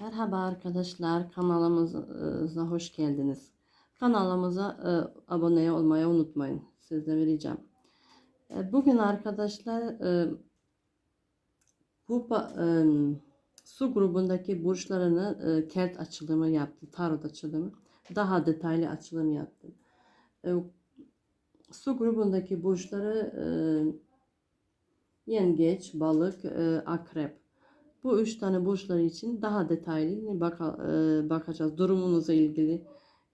Merhaba arkadaşlar kanalımıza hoş geldiniz. Kanalımıza e, abone olmayı unutmayın. Size vereceğim. E, bugün arkadaşlar e, bu su grubundaki burçlarını e, kelt açılımı yaptım. Tarot açılımı. Daha detaylı açılım yaptım. Su grubundaki burçları yengeç, balık, e, akrep. Bu üç tane burçlar için daha detaylı baka, e, bakacağız. Durumunuzla ilgili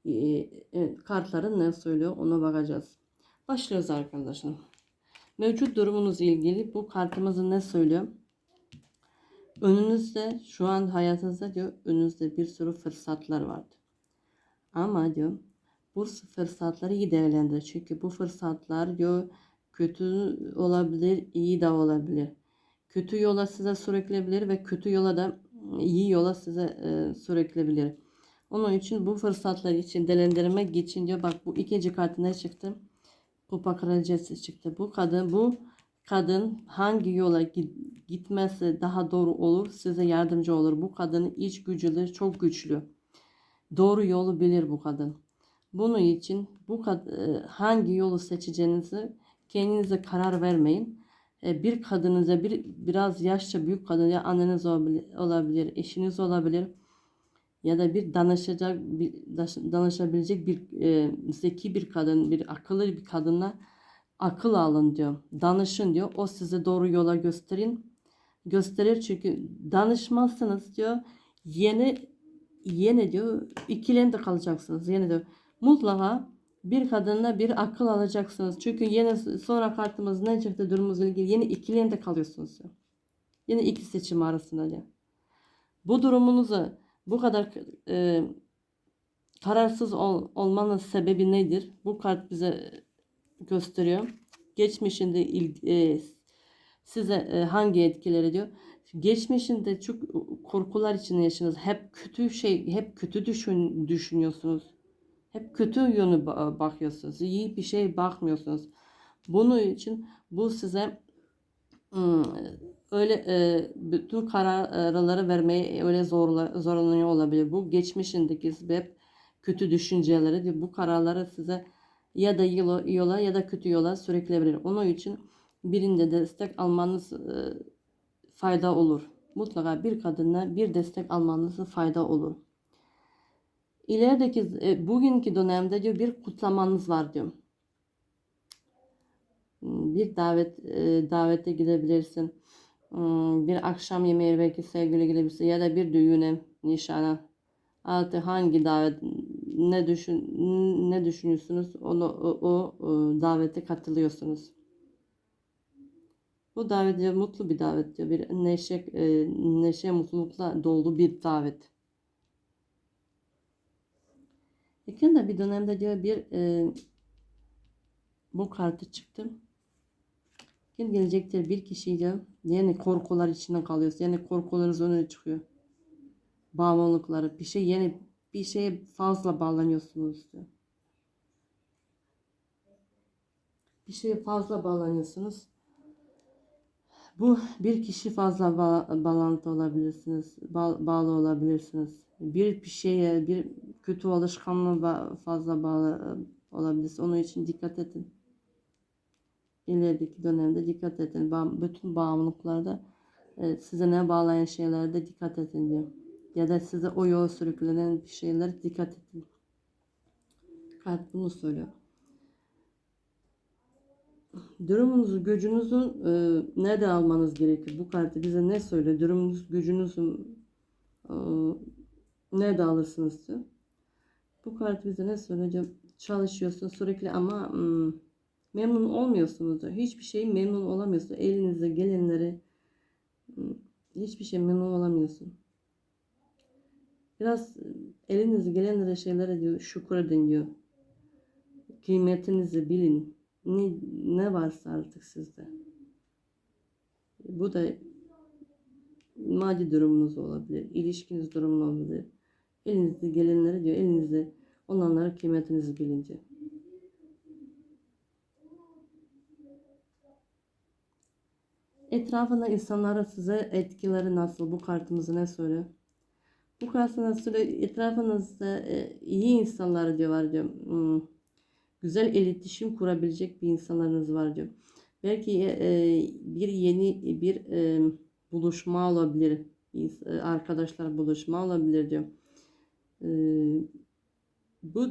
e, e, kartların ne söylüyor ona bakacağız. Başlıyoruz arkadaşlar. Mevcut durumunuzla ilgili bu kartımızın ne söylüyor? Önünüzde şu an hayatınızda diyor önünüzde bir sürü fırsatlar vardı. Ama diyor bu fırsatları iyi değerlendir. Çünkü bu fırsatlar diyor kötü olabilir, iyi de olabilir. Kötü yola size sürükleyebilir ve kötü yola da iyi yola size e, sürükleyebilir. Onun için bu fırsatlar için değerlendirmek için diyor bak bu ikinci kartı ne çıktı? Kupa kraliçesi çıktı. Bu kadın bu kadın hangi yola gitmesi daha doğru olur size yardımcı olur. Bu kadının iç gücüleri çok güçlü. Doğru yolu bilir bu kadın. Bunun için bu kad- hangi yolu seçeceğinizi kendinize karar vermeyin. E, Bir kadınıza bir biraz yaşça büyük kadın ya anneniz olabilir, eşiniz olabilir ya da bir danışacak bir danışabilecek bir e, zeki bir kadın, bir akıllı bir kadına akıl alın diyor. Danışın diyor. O size doğru yola gösterin. Gösterir çünkü danışmazsanız diyor yeni yeni diyor ikilemde kalacaksınız. Yeni diyor. Mutlaka bir kadınla bir akıl alacaksınız. Çünkü yeni sonra kartımız ne çıktı durumumuzla ilgili yeni ikilemde kalıyorsunuz. Yine iki seçim arasında diyor. Bu durumunuzu bu kadar e, kararsız ol, olmanın sebebi nedir? Bu kart bize gösteriyor. Geçmişinde il, e, size e, hangi etkileri diyor. Geçmişinde çok korkular içinde yaşadınız. Hep kötü şey, hep kötü düşün, düşünüyorsunuz. Hep kötü yönü bakıyorsunuz. İyi bir şey bakmıyorsunuz. Bunun için bu size öyle e, bütün kararları vermeye öyle zorla, zorlanıyor olabilir. Bu geçmişindeki hep kötü düşünceleri bu kararları size ya da yola, yola ya da kötü yola sürükleyebilir. Onun için birinde destek almanız e, fayda olur. Mutlaka bir kadına bir destek almanız fayda olur. İlerideki e, bugünkü dönemde diyor bir kutlamanız var diyor. Hmm, bir davet e, davete gidebilirsin. Hmm, bir akşam yemeği belki sevgili gidebilirsin ya da bir düğüne, nişana. Artık hangi davet ne düşün ne düşünüyorsunuz onu o, o, o davete katılıyorsunuz. Bu davet diyor, mutlu bir davet diyor. Bir neşe e, neşe mutlulukla dolu bir davet. Yakın da bir dönemde diyor bir e, bu kartı çıktı. Kim gelecektir bir kişi diyor. Yani korkular içinden kalıyorsun. Yani korkularınız önüne çıkıyor. Bağımlılıkları. Bir şey yeni bir şeye fazla bağlanıyorsunuz diyor. Bir şeye fazla bağlanıyorsunuz. Bu bir kişi fazla ba bağlantı olabilirsiniz. Ba bağlı olabilirsiniz. Bir bir şeye bir kötü alışkanlığa fazla bağlı olabilirsiniz. Onun için dikkat edin. İlerideki dönemde dikkat edin. Bütün bağımlılıklarda e, size ne bağlayan şeylerde dikkat edin diyor. Ya da size o yola sürüklenen şeylere dikkat edin. Kalp bunu söylüyor durumunuzu, gücünüzün e, nerede almanız gerekir? Bu kartı bize ne söyle? Durumunuz, gücünüzün e, nerede alırsınız diyor. Bu kartı bize ne söyleyeceğim? Çalışıyorsun sürekli ama hmm, memnun olmuyorsunuz diyor. Hiçbir şey memnun olamıyorsun. Elinize gelenleri hmm, hiçbir şey memnun olamıyorsun. Biraz elinize gelenlere şeylere diyor şükredin diyor. Kıymetinizi bilin ne, ne varsa artık sizde. Bu da maddi durumunuz olabilir, ilişkiniz durumu olabilir. Elinizde gelenleri diyor, elinizde olanlara kıymetinizi bilince. Etrafında insanlara size etkileri nasıl? Bu kartımızı ne söylüyor? Bu karşısında süre etrafınızda e, iyi insanlar diyor var diyor. Hmm, güzel iletişim kurabilecek bir insanlarınız var diyor. Belki e, bir yeni bir e, buluşma olabilir. E, Arkadaşlar buluşma olabilir diyor. E, bu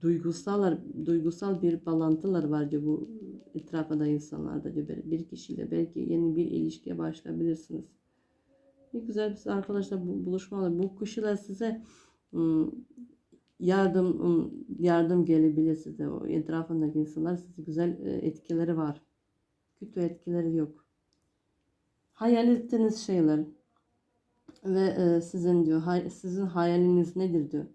duygusallar duygusal bir bağlantılar var diyor bu etrafında insanlarda diyor bir, kişiyle belki yeni bir ilişkiye başlayabilirsiniz. Ne güzel bir arkadaşlar bu buluşma olur. Bu kişiler size ım, yardım ım, yardım gelebilir size. O etrafındaki insanlar size güzel e, etkileri var. Kötü etkileri yok. Hayal ettiğiniz şeyler ve e, sizin diyor hay- sizin hayaliniz nedir diyor.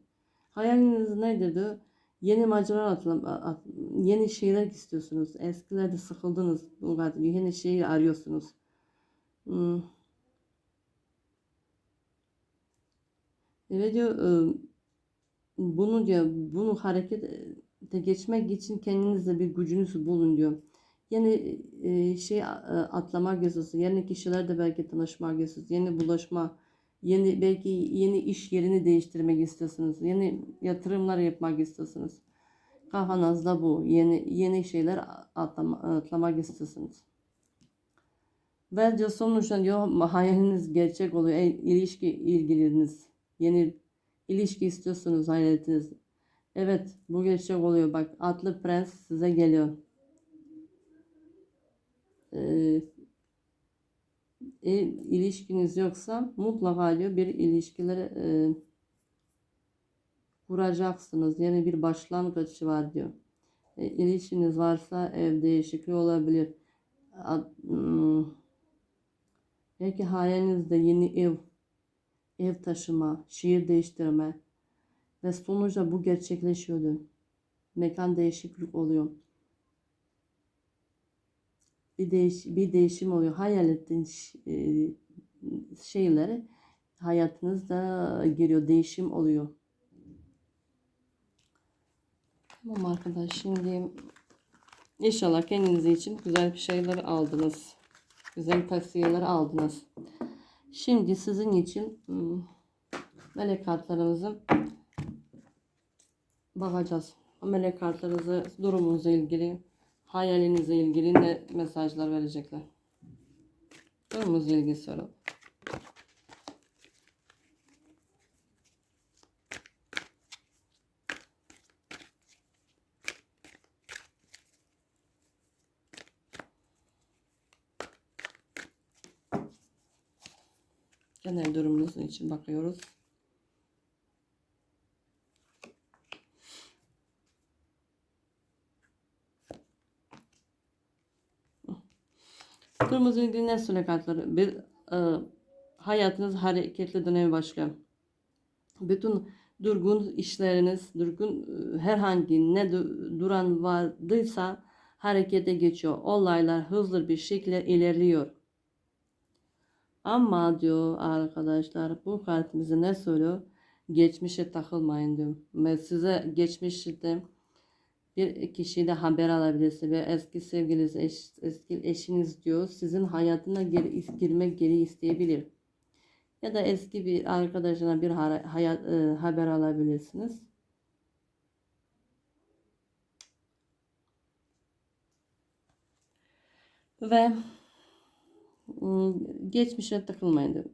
Hayaliniz nedir diyor. Yeni macera atlam, at- yeni şeyler istiyorsunuz. Eskilerde sıkıldınız. Bu kadar Yeni şeyi arıyorsunuz. Hmm. Evet diyor e, bunu diyor bunu harekete geçmek için kendinizde bir gücünüzü bulun diyor. Yeni e, şey atlamak istiyorsunuz. Yeni kişilerle belki tanışmak istiyorsunuz. Yeni bulaşma, yeni belki yeni iş yerini değiştirmek istiyorsunuz. Yeni yatırımlar yapmak istiyorsunuz. Kafanızda bu. Yeni yeni şeyler atlama, atlamak istiyorsunuz. Ve diyor hayaliniz gerçek oluyor. İlişki ilgiliniz. Yeni ilişki istiyorsunuz hayaliniz. Evet bu gerçek oluyor. Bak atlı prens size geliyor. Ee, e, ilişkiniz yoksa mutlaka diyor bir ilişkileri e, kuracaksınız. Yeni bir başlangıç var diyor. E, ilişkiniz varsa ev değişikliği olabilir. Ad- hmm, belki hayalinizde yeni ev, ev taşıma, şehir değiştirme ve sonuçta bu gerçekleşiyordu. Mekan değişiklik oluyor. Bir değiş bir değişim oluyor. Hayal ettiğin e, şeyleri hayatınızda giriyor, değişim oluyor. Tamam arkadaş şimdi inşallah kendiniz için güzel bir şeyler aldınız. Güzel tavsiyeler aldınız. Şimdi sizin için melek kartlarımızı bakacağız. Melek kartlarınızı durumunuzla ilgili, hayalinizle ilgili ne mesajlar verecekler. Durumunuzla ilgili soru. Genel durumunuz için bakıyoruz. Kırmızı ilgili ne söyle kartları? Bir e, hayatınız hareketli dönemi başlıyor. Bütün durgun işleriniz, durgun e, herhangi ne du- duran vardıysa harekete geçiyor. Olaylar hızlı bir şekilde ilerliyor. Ama diyor arkadaşlar bu kartımızı ne söylüyor? Geçmişe takılmayın diyor. Ve size geçmişte bir kişiyle haber alabilirsiniz ve eski sevgiliniz, eş, eski eşiniz diyor sizin hayatına geri, girmek geri isteyebilir. Ya da eski bir arkadaşına bir hayat, e, haber alabilirsiniz. Ve Geçmişe takılmayın diyor.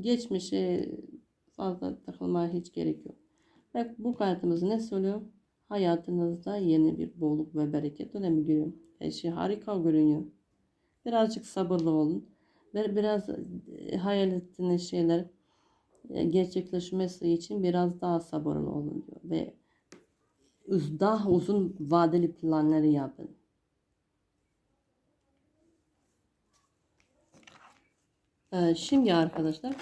Geçmişe fazla takılmaya hiç gerek yok. Ve bu kartımız ne söylüyor? Hayatınızda yeni bir bolluk ve bereket dönemi giriyor. Her şey harika görünüyor. Birazcık sabırlı olun. Ve biraz e, hayal ettiğiniz şeyler e, gerçekleşmesi için biraz daha sabırlı olun diyor. Ve daha uzun vadeli planları yapın. Ee, şimdi arkadaşlar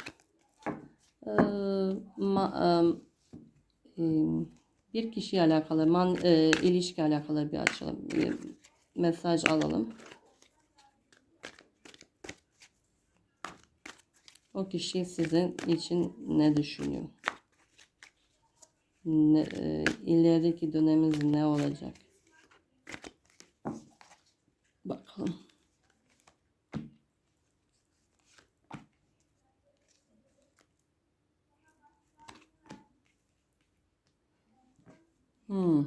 bir kişiyle alakalı man, ee, ilişki alakalı bir açalım bir mesaj alalım. O kişi sizin için ne düşünüyor? Ne, ee, ilerideki döneminiz ne olacak? Bakalım. Hmm.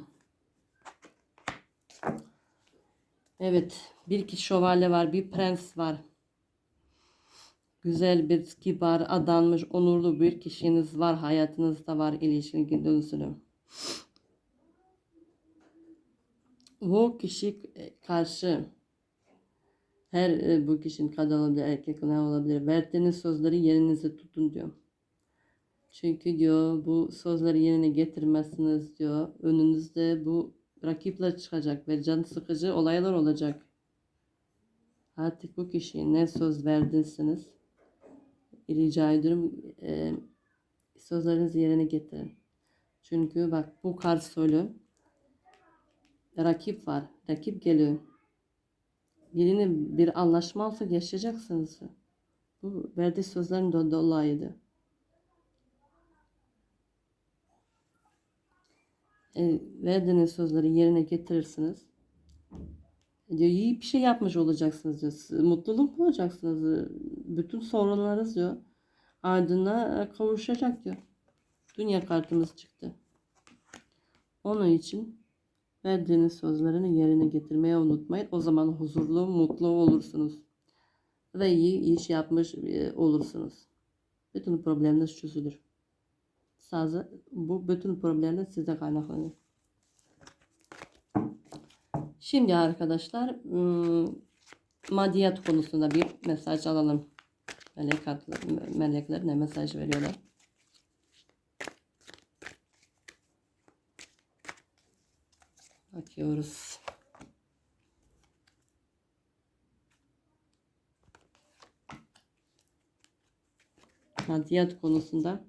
Evet, bir iki şövalye var, bir prens var. Güzel bir kibar, adanmış, onurlu bir kişiniz var, hayatınızda var ilişkin dönsünü. Bu kişi karşı her e, bu kişinin kadın olabilir, erkek olabilir. Verdiğiniz sözleri yerinize tutun diyor. Çünkü diyor bu sözleri yerine getirmezsiniz diyor. Önünüzde bu rakipler çıkacak ve can sıkıcı olaylar olacak. Artık bu kişiye ne söz verdiyseniz rica ediyorum e, sözlerinizi yerine getirin. Çünkü bak bu kart söylüyor. Rakip var. Rakip geliyor. Birini bir anlaşma yaşayacaksınız. Bu verdiği sözlerin do- dolayıydı. E, verdiğiniz sözleri yerine getirirsiniz. E, diyor iyi bir şey yapmış olacaksınız diyor. Mutluluk bulacaksınız. Bütün sorunlarınız diyor. Ardına kavuşacak diyor. Dünya kartımız çıktı. Onun için verdiğiniz sözlerini yerine getirmeyi unutmayın. O zaman huzurlu, mutlu olursunuz. Ve iyi iş yapmış e, olursunuz. Bütün problemler çözülür. Sadece bu bütün problemler size kaynaklanıyor. Şimdi arkadaşlar ım, maddiyat konusunda bir mesaj alalım. Melek kartlar- melekler ne mesaj veriyorlar? Bakıyoruz. Maddiyat konusunda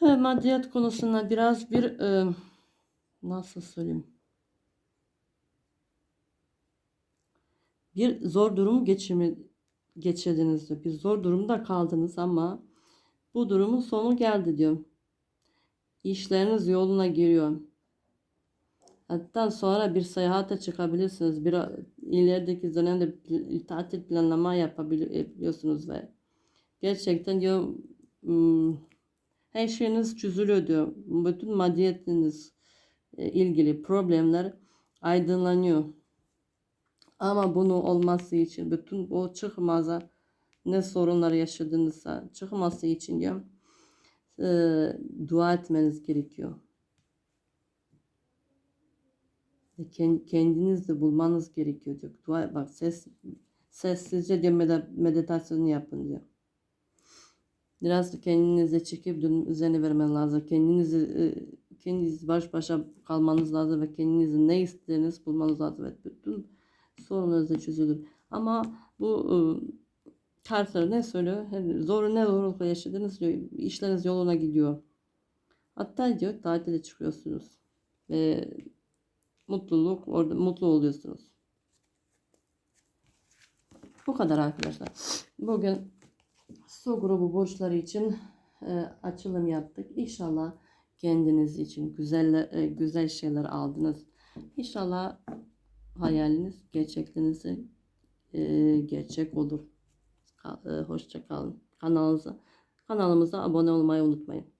Maddiyat konusunda biraz bir e, nasıl söyleyeyim? Bir zor durumu geçirme, geçirdiniz diyor. Bir zor durumda kaldınız ama bu durumun sonu geldi diyor. İşleriniz yoluna giriyor. Hatta sonra bir seyahate çıkabilirsiniz. Bir ilerideki dönemde pl- tatil planlama yapabiliyorsunuz ve gerçekten diyor hmm, her şeyiniz çözülüyor diyor. Bütün maddiyetiniz e, ilgili problemler aydınlanıyor. Ama bunu olması için bütün o çıkmaza ne sorunlar yaşadığınızsa çıkması için diyor e, dua etmeniz gerekiyor. Kend- kendiniz de bulmanız gerekiyor diyor. Dua bak ses sessizce diyor meditasyonu yapın diyor. Biraz kendinize çekip dön üzerine vermen lazım. Kendinizi e, kendiniz baş başa kalmanız lazım ve kendinizi ne istediğiniz bulmanız lazım. ve bütün sorunlarınız da çözülür. Ama bu e, kartları ne söylüyor? Zor ne zorlukla yaşadınız diyor. İşleriniz yoluna gidiyor. Hatta diyor tatile çıkıyorsunuz. Ve mutluluk orada mutlu oluyorsunuz. Bu kadar arkadaşlar. Bugün su grubu burçları için e, açılım yaptık. İnşallah kendiniz için güzel e, güzel şeyler aldınız. İnşallah hayaliniz gerçekliğinizi e, gerçek olur. E, hoşça kalın. Kanalımıza kanalımıza abone olmayı unutmayın.